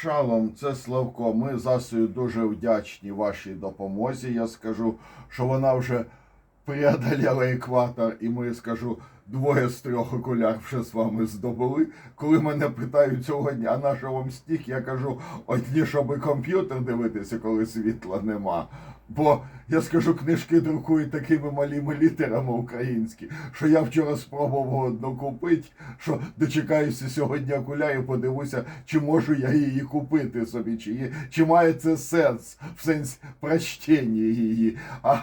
Шалом, це Славко. Ми засою дуже вдячні вашій допомозі. Я скажу, що вона вже преодоляла екватор, і ми скажу, двоє з трьох окуляр вже з вами здобули. Коли мене питають сьогодні, а на що вам стік, я кажу, одні, щоб комп'ютер дивитися, коли світла нема. Бо я скажу, книжки друкують такими малими літерами українські, що я вчора спробував одну купити, що дочекаюся сьогодні окулярів, подивуся, чи можу я її купити собі, чи, є, чи має це сенс в сенс прочтення її. А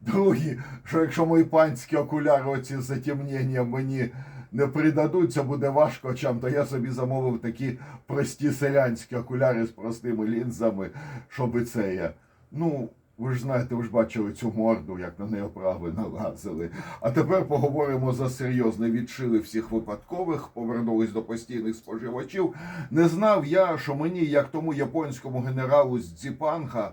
другі, що якщо мої панські окуляри оці з затемненням мені не придадуть, це буде важко очам, то я собі замовив такі прості селянські окуляри з простими лінзами, щоб це я. Ну, ви ж знаєте, ви ж бачили цю морду, як на неї оправи налазили. А тепер поговоримо за серйозне. Відшили всіх випадкових, повернулись до постійних споживачів. Не знав я, що мені, як тому японському генералу з Дзіпанга,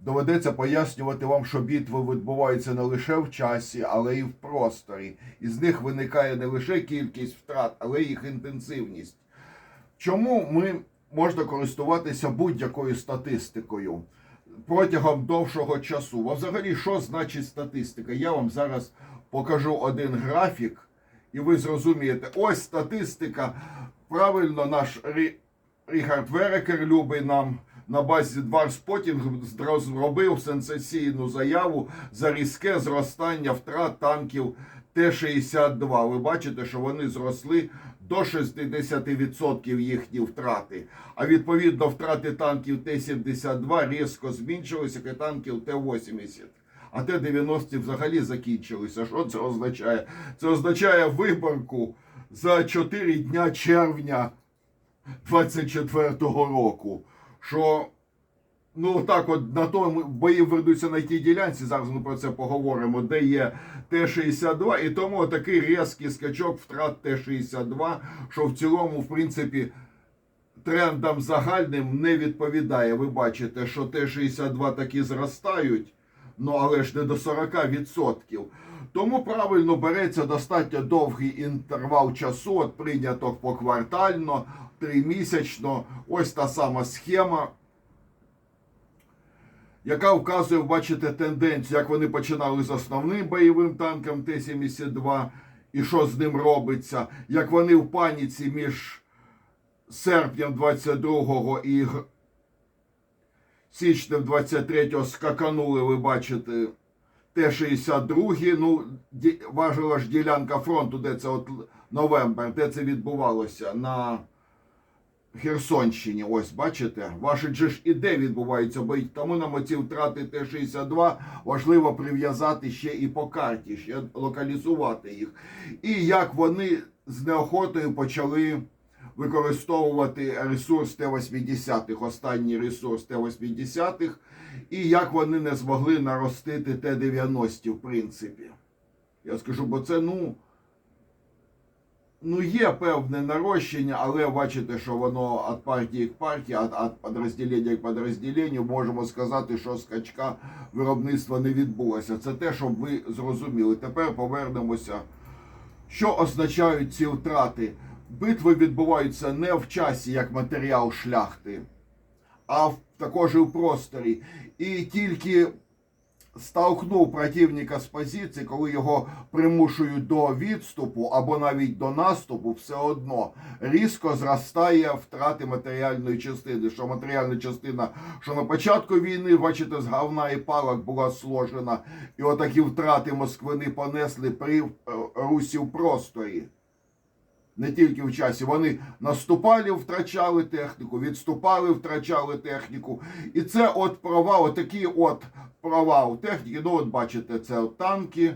доведеться пояснювати вам, що битви відбуваються не лише в часі, але й в просторі. Із них виникає не лише кількість втрат, але й їх інтенсивність. Чому ми можна користуватися будь-якою статистикою протягом довшого часу? А взагалі, що значить статистика? Я вам зараз покажу один графік, і ви зрозумієте, ось статистика. Правильно, наш Рі... Ріхард Верекер любий нам на базі Дварспотінг зробив сенсаційну заяву за різке зростання втрат танків Т-62. Ви бачите, що вони зросли до 60% їхні втрати. А відповідно втрати танків Т-72 різко зменшилися, як і танків Т-80. А Т-90 взагалі закінчилися. Що це означає? Це означає виборку за 4 дня червня 24-го року. Що Ну так, от на тому бої ведуться на тій ділянці. Зараз ми про це поговоримо, де є Т-62, і тому такий різкий скачок втрат Т-62, що в цілому, в принципі, трендам загальним не відповідає. Ви бачите, що Т-62 таки зростають, ну але ж не до 40%. Тому правильно береться достатньо довгий інтервал часу, от прийнято поквартально, тримісячно. Ось та сама схема яка вказує, бачите, тенденцію, як вони починали з основним бойовим танком Т-72 і що з ним робиться, як вони в паніці між серпнем 22-го і січнем 23-го скаканули, ви бачите, Т-62, ну, важила ж ділянка фронту, де це от новембр, де це відбувалося на Херсонщині, ось бачите, ваші же ж і де відбуваються бої. Тому нам оці втрати Т-62 важливо прив'язати ще і по карті, ще локалізувати їх. І як вони з неохотою почали використовувати ресурс Т-80, останній ресурс Т-80, і як вони не змогли наростити Т-90, в принципі. Я скажу, бо це, ну. Ну, є певне нарощення, але бачите, що воно від партії к партії, від, підрозділення к підрозділенню, можемо сказати, що скачка виробництва не відбулося. Це те, щоб ви зрозуміли. Тепер повернемося. Що означають ці втрати? Битви відбуваються не в часі як матеріал шляхти, а в, також і в просторі. І тільки столкнув противника з позиції, коли його примушують до відступу або навіть до наступу, все одно різко зростає втрати матеріальної частини. Що матеріальна частина, що на початку війни, бачите, з говна і палок була сложена, і отакі втрати Москвини понесли при е, Русі в просторі. Не тільки в часі. Вони наступали, втрачали техніку, відступали, втрачали техніку. І це от провал, отакий от провал техніки. Ну, от бачите, це от танки,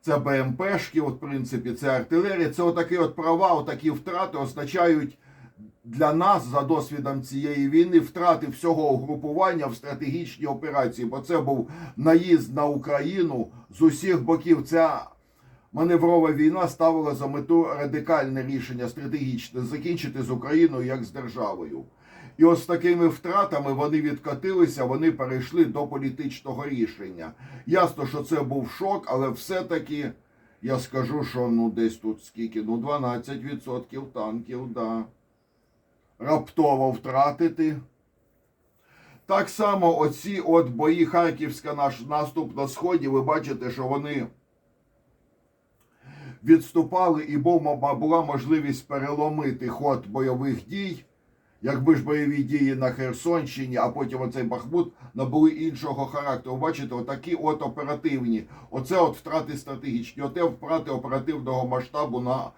це БМПшки, от, в принципі, це артилерія. Це отакий от провал, такі втрати означають для нас, за досвідом цієї війни, втрати всього угрупування в стратегічній операції. Бо це був наїзд на Україну з усіх боків. Ця маневрова війна ставила за мету радикальне рішення стратегічне закінчити з Україною як з державою. І ось такими втратами вони відкотилися, вони перейшли до політичного рішення. Ясно, що це був шок, але все-таки я скажу, що ну десь тут скільки, ну 12% танків, да. раптово втратити. Так само оці от бої Харківська наш наступ на сході, ви бачите, що вони відступали і була можливість переломити ход бойових дій. Якби ж бойові дії на Херсонщині, а потім оцей Бахмут набули іншого характеру. Бачите, отакі от оперативні. Оце от втрати стратегічні. Оте втрати оперативного масштабу на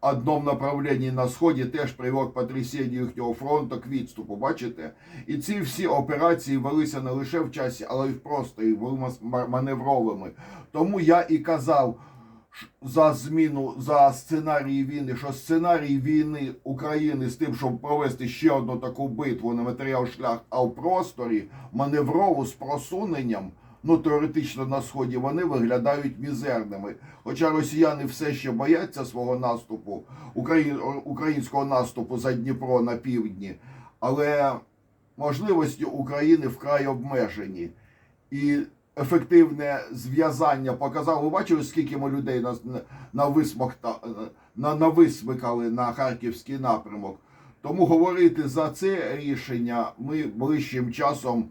одному направленні на сході теж привело к потрясінню їхнього фронту, к відступу. Бачите? І ці всі операції велися не лише в часі, але й в просторі, були маневровими. Тому я і казав за зміну за сценарій війни, що сценарій війни України з тим, щоб провести ще одну таку битву на матеріал шлях, а в просторі маневрову з просуненням. Ну, теоретично на сході вони виглядають мізерними. Хоча росіяни все ще бояться свого наступу, українського наступу за Дніпро на півдні, але можливості України вкрай обмежені. І ефективне зв'язання показало. Ви бачили, скільки ми людей на, на, висмокта, на, на висмикали на харківський напрямок. Тому говорити за це рішення ми ближчим часом,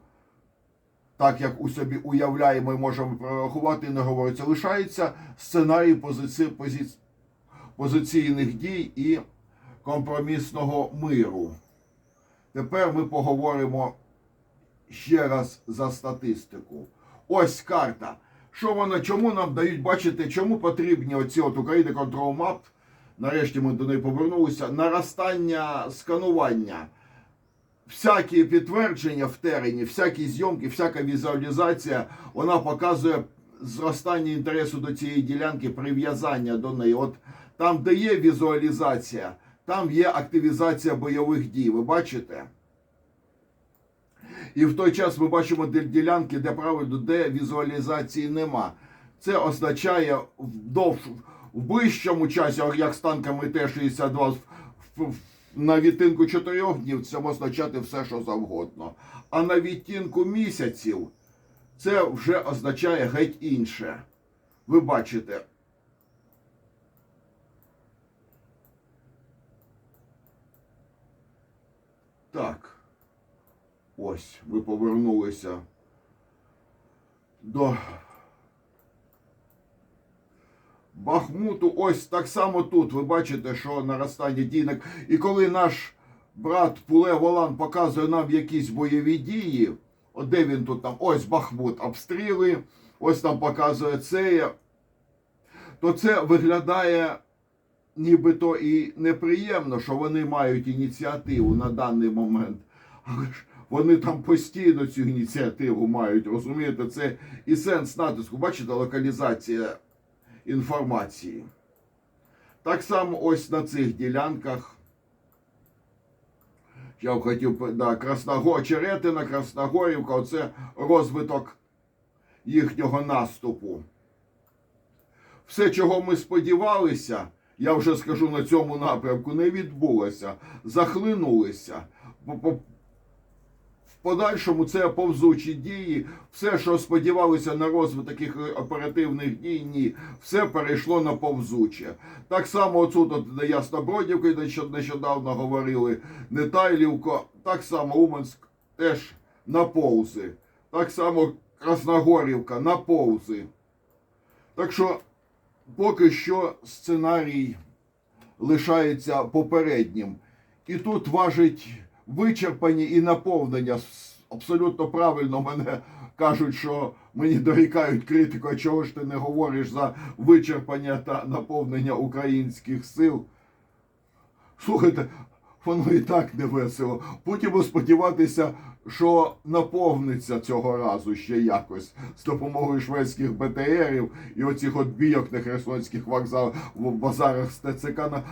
так як у собі уявляємо і можемо прорахувати, не говориться. Лишається сценарій позиці, позиці, позиційних дій і компромісного миру. Тепер ми поговоримо ще раз за статистику. Ось карта. Що вона, чому нам дають бачити, чому потрібні оці от України Control Map, нарешті ми до неї повернулися, наростання сканування. Всякі підтвердження в терені, всякі зйомки, всяка візуалізація, вона показує зростання інтересу до цієї ділянки, прив'язання до неї. От там, де є візуалізація, там є активізація бойових дій. Ви бачите? І в той час ми бачимо ділянки, де правильно, де візуалізації нема. Це означає в ближчому часі, як з танками Т-62 в- в- на відтинку чотирьох днів, це може означати все, що завгодно. А на відтінку місяців це вже означає геть інше. Ви бачите. Так. Ось, ви повернулися до Бахмуту. Ось так само тут. Ви бачите, що наростання дійник. І коли наш брат Пуле Волан показує нам якісь бойові дії, от де він тут там, ось Бахмут, обстріли, ось там показує це, то це виглядає нібито і неприємно, що вони мають ініціативу на даний момент. Але ж вони там постійно цю ініціативу мають, розумієте, це і сенс натиску. Бачите, локалізація інформації. Так само ось на цих ділянках. Я б хотів, да, Красногор, Черетина, Красногорівка, оце розвиток їхнього наступу. Все, чого ми сподівалися, я вже скажу на цьому напрямку, не відбулося. Захлинулися. Подальшому це повзучі дії. Все, що сподівалися на розвиток таких оперативних дій, ні. Все перейшло на повзуче. Так само де Яснобродівка, де що нещодавно говорили, Нетайлівко, так само Уманськ теж на повзи. Так само Красногорівка на повзи. Так що поки що сценарій лишається попереднім. І тут важить вичерпані і наповнення. Абсолютно правильно мене кажуть, що мені дорікають критику, а чого ж ти не говориш за вичерпання та наповнення українських сил. Слухайте, воно і так не весело. Будемо сподіватися, що наповниться цього разу ще якось з допомогою шведських БТРів і оцих от бійок на херсонських вокзалах в базарах з ТЦК. на-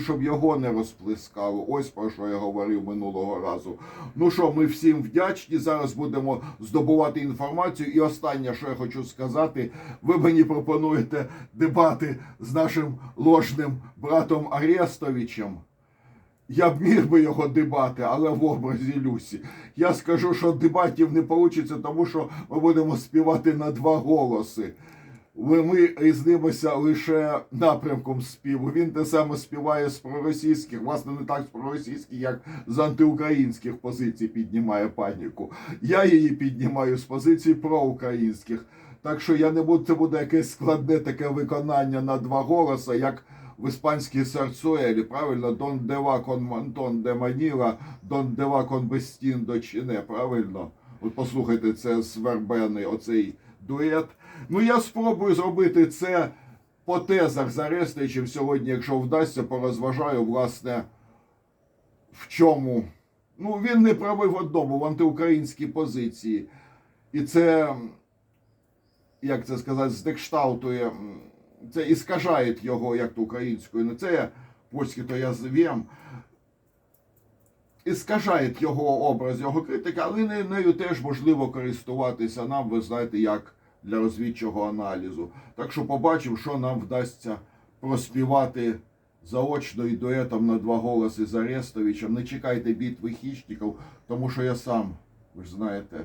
щоб його не розплескало. Ось про що я говорив минулого разу. Ну що, ми всім вдячні. Зараз будемо здобувати інформацію. І останнє, що я хочу сказати, ви мені пропонуєте дебати з нашим ложним братом Арестовичем. Я б міг би його дебати, але в образі Люсі. Я скажу, що дебатів не вийде, тому що ми будемо співати на два голоси. ми різнимося лише напрямком співу. Він те саме співає з проросійських, власне, не так з проросійських, як з антиукраїнських позицій піднімає паніку. Я її піднімаю з позицій проукраїнських. Так що я не буду, це буде якесь складне таке виконання на два голоса, як в іспанській Сарцуелі, правильно? Дон дева кон мантон де маніла, дон дева кон бестін до чине, правильно? От послухайте, це з Вербени, оцей дует. Ну я спробую зробити це по тезах з Арестичем сьогодні, якщо вдасться, порозважаю, власне, в чому. Ну, він не правий в одному, в антиукраїнській позиції. І це, як це сказати, здекшталтує, це іскажає його, як то українською, не це я польський, то я звім. Іскажає його образ, його критика, але не- нею теж можливо користуватися нам, ви знаєте, як для розвідчого аналізу. Так що побачимо, що нам вдасться проспівати заочно і дуетом на два голоси з Арестовичем. Не чекайте битви хищників, тому що я сам, ви ж знаєте,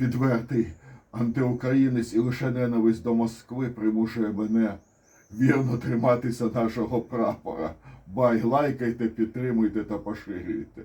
відвертий антиукраїнець і лише ненависть до Москви примушує мене вірно триматися нашого прапора. Бай, лайкайте, підтримуйте та поширюйте.